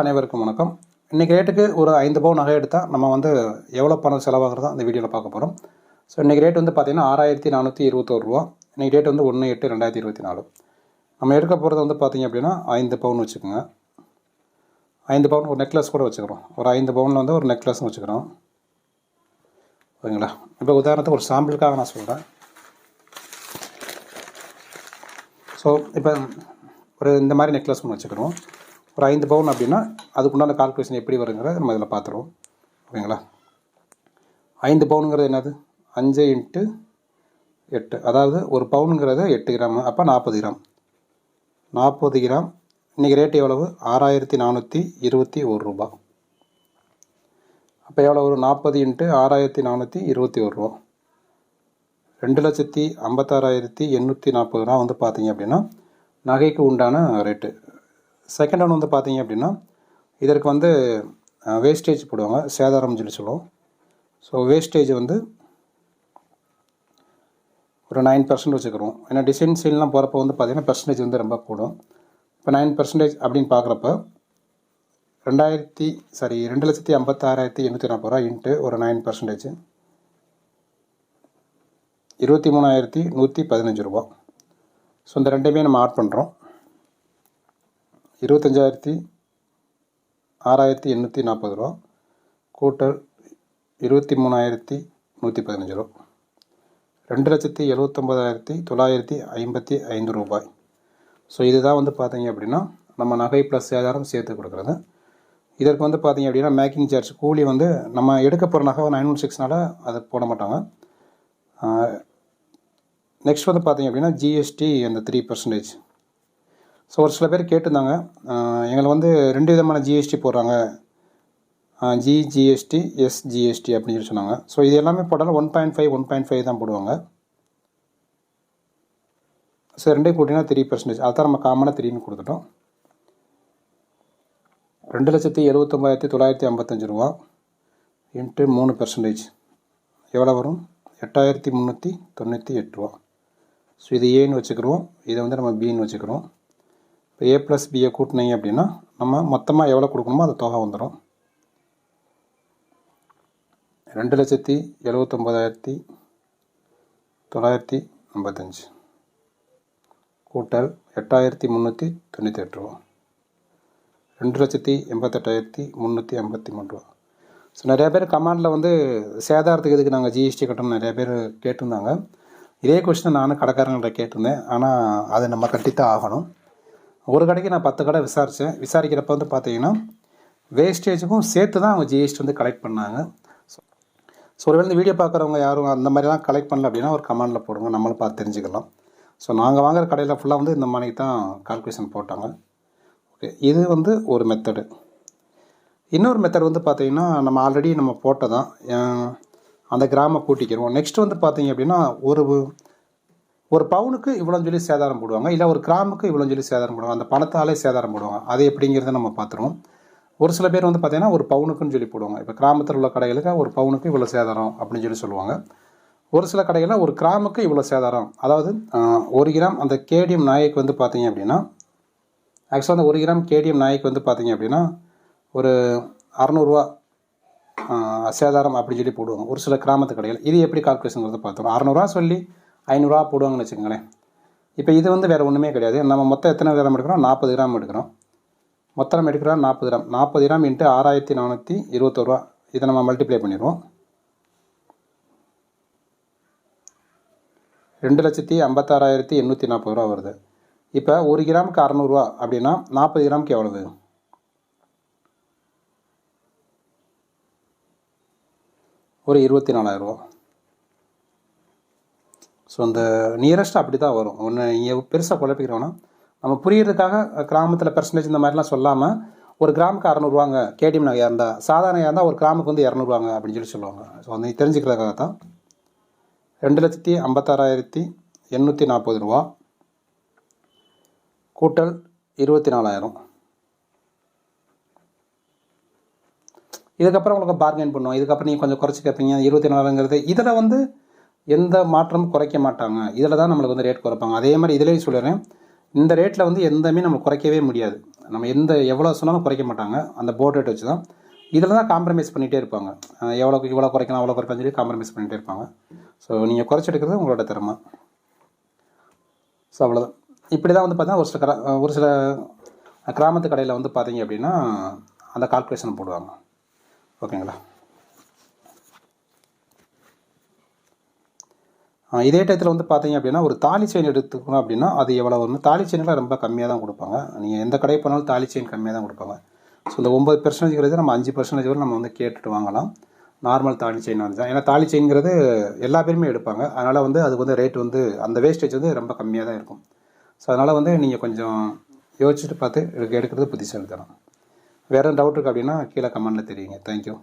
அனைவருக்கும் வணக்கம். இன்றைக்கி ரேட்டுக்கு ஒரு ஐந்து பவுன் நகை எடுத்தால் நம்ம வந்து எவ்வளோ பணம் செலவாகிறதா அந்த வீடியோவில் பார்க்க போகிறோம் ஸோ இன்றைக்கி ரேட் வந்து பார்த்திங்கன்னா ஆறாயிரத்தி நானூற்றி இருபத்தோரு ரூபா. இன்றைக்கி ரேட் வந்து ஒன்று எட்டு ரெண்டாயிரத்தி இருபத்தி நாலு. நம்ம எடுக்க போகிறது வந்து பார்த்திங்க அப்படின்னா ஐந்து பவுன் வச்சுக்கோங்க. ஐந்து பவுன் ஒரு நெக்லஸ் கூட வச்சுக்கிறோம். ஒரு ஐந்து பவுனில் வந்து ஒரு நெக்லஸும் வச்சுக்கிறோம். ஓகேங்களா? இப்போ உதாரணத்துக்கு ஒரு சாம்பிளுக்காக நான் சொல்கிறேன் ஸோ இப்போ ஒரு இந்த மாதிரி நெக்லஸ் ஒன்று வச்சுக்கிறோம். ஒரு ஐந்து பவுன் அப்படின்னா அதுக்குண்டான கால்குலேஷன் எப்படி வருங்கிறத நம்ம இதில் பார்த்துருவோம். ஓகேங்களா? ஐந்து பவுனுங்கிறது என்னது? அஞ்சு இன்ட்டு எட்டு. அதாவது ஒரு பவுனுங்கிறது எட்டு கிராம் அப்போ நாற்பது கிராம். நாற்பது கிராம். இன்றைக்கி ரேட் எவ்வளவு? ஆறாயிரத்தி நானூற்றி இருபத்தி ஒரு ரூபா. அப்போ எவ்வளோ ஒரு நாற்பது இன்ட்டு ஆறாயிரத்தி நானூற்றி இருபத்தி ஒரு ரூபா. ரெண்டு லட்சத்தி ஐம்பத்தாறாயிரத்தி எண்ணூற்றி நாற்பது ரூபா வந்து பார்த்தீங்க அப்படின்னா நகைக்கு உண்டான ரேட்டு செகண்ட் ஒன் வந்து பார்த்தீங்க அப்படின்னா இதற்கு வந்து வேஸ்டேஜ் போடுவாங்க. சேதாரம் சொல்லி சொல்லுவோம். ஸோ வேஸ்டேஜ் வந்து ஒரு நைன் பர்சன்ட் வச்சுக்கிறோம். ஏன்னா டிசைன் சீல்லாம் போகிறப்ப வந்து பார்த்திங்கன்னா பர்சன்டேஜ் வந்து ரொம்ப கூடும். இப்போ நைன் பர்சன்டேஜ் அப்படின்னு பார்க்குறப்ப ரெண்டாயிரத்தி சாரி ரெண்டு லட்சத்தி ஐம்பத்தாறாயிரத்தி எண்ணூற்றி நாற்பது ரூபா இன்ட்டு ஒரு நைன் பர்சன்டேஜ் இருபத்தி மூணாயிரத்தி நூற்றி பதினஞ்சு ரூபா ஸோ இந்த ரெண்டையுமே நம்ம ஆட் பண்ணுறோம் இருபத்தஞ்சாயிரத்தி ஆறாயிரத்தி எண்ணூற்றி நாற்பது ரூபா. கூட்டல் இருபத்தி மூணாயிரத்தி நூற்றி பதினஞ்சு ரூபா. ரெண்டு லட்சத்தி எழுவத்தொம்பதாயிரத்தி தொள்ளாயிரத்தி ஐம்பத்தி ஐந்து ரூபாய். ஸோ இதுதான் வந்து பார்த்தீங்க அப்படின்னா நம்ம நகை ப்ளஸ் சேதாரம் சேர்த்து கொடுக்குறது. இதற்கு வந்து பார்த்தீங்க அப்படின்னா மேக்கிங் சார்ஜ் கூலி வந்து நம்ம எடுக்க போகிற நகை நைன் ஒன் சிக்ஸ்னால அது போட மாட்டாங்க. நெக்ஸ்ட் வந்து பார்த்தீங்க அப்படின்னா ஜிஎஸ்டி அந்த த்ரீ பர்சன்டேஜ் ஸோ ஒரு சில பேர் கேட்டிருந்தாங்க எங்களை வந்து ரெண்டு விதமான ஜிஎஸ்டி போடுறாங்க. ஜி ஜிஎஸ்டி எஸ் ஜிஎஸ்டி அப்படின்னு சொல்லி சொன்னாங்க. ஸோ இது எல்லாமே போட்டாலும் one point five one point five தான் போடுவாங்க. ஸோ ரெண்டே கூட்டினா த்ரீ பர்சன்டேஜ் அதான் நம்ம காமனாக த்ரீன்னு கொடுத்துட்டோம். ரெண்டு லட்சத்தி எழுபத்தொம்பதாயிரத்தி தொள்ளாயிரத்தி ஐம்பத்தஞ்சு ரூபா இன்ட்டு மூணு பர்சன்டேஜ் எவ்வளோ வரும்? எட்டாயிரத்தி முந்நூற்றி தொண்ணூற்றி எட்டு ரூபா. ஸோ இது ஏன்னு வச்சுக்கிறோம். இதை வந்து நம்ம பின்னு வச்சுக்கிறோம். ஏ ப்ளஸ் பியை கூட்டினீங்க அப்படின்னா நம்ம மொத்தமாக எவ்வளோ கொடுக்கணுமோ அது தொகை வந்துடும் ரெண்டு லட்சத்தி எழுபத்தொம்போதாயிரத்தி தொள்ளாயிரத்தி ஐம்பத்தஞ்சு. கூட்டல் எட்டாயிரத்தி முந்நூற்றி தொண்ணூற்றி எட்டு ரூபா. ரெண்டு லட்சத்தி எண்பத்தெட்டாயிரத்தி முந்நூற்றி ஐம்பத்தி மூணு ரூபா. ஸோ நிறையா பேர் கமாண்டில் வந்து சேதாரத்துக்கு எதுக்கு நாங்கள் ஜிஎஸ்டி கட்டணும் நிறைய பேர் கேட்டிருந்தாங்க. இதே கொஸ்டின் நானும் கடைக்காரங்கள்ட்ட கேட்டிருந்தேன். ஆனால் அதை நம்ம கட்டித்தான் ஆகணும். ஒரு கடைக்கு நான் பத்து கடை விசாரித்தேன் விசாரிக்கிறப்ப வந்து பார்த்தீங்கன்னா வேஸ்டேஜுக்கும் சேர்த்து தான் அவங்க ஜிஎஸ்டி வந்து கலெக்ட் பண்ணாங்க. ஸோ ஒருவேளை இந்த வீடியோ பார்க்குறவங்க யாரும் அந்த மாதிரிலாம் கலெக்ட் பண்ணல அப்படின்னா ஒரு கமெண்டில் போடுங்க. நம்மளும் பார்த்து தெரிஞ்சுக்கலாம். ஸோ நாங்கள் வாங்குற கடையில் ஃபுல்லாக வந்து இந்த மாதிரி தான் கால்குலேஷன் போட்டாங்க. ஓகே இது வந்து ஒரு மெத்தடு இன்னொரு மெத்தட் வந்து பார்த்தீங்கன்னா நம்ம ஆல்ரெடி நம்ம போட்டதான் அந்த கிராம கூட்டிக்கிறோம் நெக்ஸ்ட் வந்து பார்த்தீங்க அப்படின்னா ஒரு ஒரு பவுனுக்கு இவ்வளோன்னு சொல்லி சேதாரம் போடுவாங்க இல்லை ஒரு கிராமுக்கு இவ்வளோன்னு சொல்லி சேதாரம் போடுவாங்க. அந்த பணத்தாலே சேதாரம் போடுவாங்க. அது எப்படிங்கிறத நம்ம பார்த்துருவோம். ஒரு சில பேர் வந்து பார்த்தீங்கன்னா ஒரு பவுனுக்குன்னு சொல்லி போடுவாங்க. இப்போ கிராமத்தில் உள்ள கடைகளுக்கு ஒரு பவுனுக்கு இவ்வளோ சேதாரம் அப்படின்னு சொல்லி சொல்லுவாங்க. ஒரு சில கடைகளில் ஒரு கிராமுக்கு இவ்வளோ சேதாரம். அதாவது ஒரு கிராம் அந்த கேடிஎம் நாய்க்கு வந்து பார்த்தீங்க அப்படின்னா ஆக்சுவலாக அந்த ஒரு கிராம் கேடிஎம் நாய்க்கு வந்து பார்த்தீங்க அப்படின்னா ஒரு அறநூறுவா சேதாரம் அப்படின்னு சொல்லி போடுவாங்க. ஒரு சில கிராமத்து கடைகள். இது எப்படி கால்குலேஷனுங்கிறத பார்த்தோம் அறநூறுவா சொல்லி ஐநூறுரூவா போடுவாங்கன்னு வச்சுக்கோங்களேன். இப்போ இது வந்து வேறு ஒன்றுமே கிடையாது. நம்ம மொத்தம் எத்தனை கிராம் எடுக்கிறோம்? நாற்பது கிராம் எடுக்கிறோம். மொத்தம் நம்ம எடுக்கிறோம் நாற்பது கிராம். நாற்பது கிராம் இன்ட்டு ஆறாயிரத்தி நானூற்றி இருபத்தோருவா இதை நம்ம மல்டிப்ளை பண்ணிடுவோம். ரெண்டு லட்சத்தி ஐம்பத்தாறாயிரத்தி எண்ணூற்றி நாற்பது ரூபா வருது. இப்போ ஒரு கிராமுக்கு அறநூறுவா அப்படின்னா நாற்பது கிராமுக்கு எவ்வளவு? ஒரு இருபத்தி நாலாயிரரூவா ஸோ அந்த நியரஸ்ட் அப்படி தான் வரும். ஒன்று நீங்கள் பெருசாக குழப்பிக்கிறோன்னா நம்ம புரியறதுக்காக கிராமத்தில் பெர்சன்டேஜ் இந்த மாதிரிலாம் சொல்லாமல் ஒரு கிராமுக்கு அறநூறுவாங்க கேடிஎம் நகையாக இருந்தால் சாதாரணையாக இருந்தால் ஒரு கிராமுக்கு வந்து இரநூறுவாங்க அப்படின்னு சொல்லி சொல்லுவாங்க. ஸோ வந்து தெரிஞ்சுக்கிறதுக்காக தான். ரெண்டு லட்சத்தி ஐம்பத்தாறாயிரத்தி எண்ணூற்றி நாற்பது ரூபா. கூட்டல் இருபத்தி நாலாயிரம் இதுக்கப்புறம் உங்களுக்கு பார்கெயின் பண்ணுவோம். இதுக்கப்புறம் நீங்கள் கொஞ்சம் குறைச்சி கேட்பீங்க. இருபத்தி நாலுங்கிறது இதில் வந்து எந்த மாற்றமும் குறைக்க மாட்டாங்க. இதில் தான் நம்மளுக்கு வந்து ரேட் குறைப்பாங்க. அதே மாதிரி இதுலேயும் சொல்லிடுறேன் இந்த ரேட்டில் வந்து எந்தமே நம்ம குறைக்கவே முடியாது. நம்ம எந்த எவ்வளோ சொன்னாலும் குறைக்க மாட்டாங்க. அந்த போர்ட் ரேட் வச்சு தான் இதில் தான் காம்ப்ரமைஸ் பண்ணிகிட்டே இருப்பாங்க. எவ்வளோக்கு இவ்வளோ குறைக்கலாம் அவ்வளோ குறைக்கலாம் சொல்லி காம்ப்ரமைஸ் பண்ணிகிட்டே இருப்பாங்க. ஸோ நீங்கள் குறைச்செடுக்கிறது உங்களோட திறமை. ஸோ அவ்வளோதான் இப்படி தான் வந்து பார்த்தீங்கன்னா ஒரு சில கிரா ஒரு சில கிராமத்து கடையில் வந்து பார்த்தீங்க அப்படின்னா அந்த கால்குலேஷன் போடுவாங்க. ஓகேங்களா? இதே டயத்தில் வந்து பார்த்தீங்க அப்படின்னா ஒரு தாலி செயின் எடுத்துக்கணும் அப்படின்னா அது எவ்வளோ வரும் தாலி செயின்லாம் ரொம்ப கம்மியாக தான் கொடுப்பாங்க. நீங்கள் எந்த கடை போனாலும் தாலி செயின் கம்மியாக தான் கொடுப்பாங்க. ஸோ இந்த ஒம்பது பெர்சன்டேஜ்ங்கிறது நம்ம அஞ்சு பர்சன்டேஜ் வரை நம்ம வந்து கேட்டுட்டு வாங்கலாம். நார்மல் தாலி செயின் வந்து தான் ஏன்னா தாலி செயின்ங்கிறது எல்லா பேருமே எடுப்பாங்க. அதனால் வந்து அது வந்து ரேட் வந்து அந்த வேஸ்டேஜ் வந்து ரொம்ப கம்மியாக தான் இருக்கும். ஸோ அதனால் வந்து நீங்கள் கொஞ்சம் யோசிச்சுட்டு பார்த்து எடுக்கிறது எடுக்கிறது புத்திசாலித்தனம். வேறு டவுட் இருக்குது அப்படின்னா கீழே கமெண்டில் தெரியுங்க தேங்க்யூ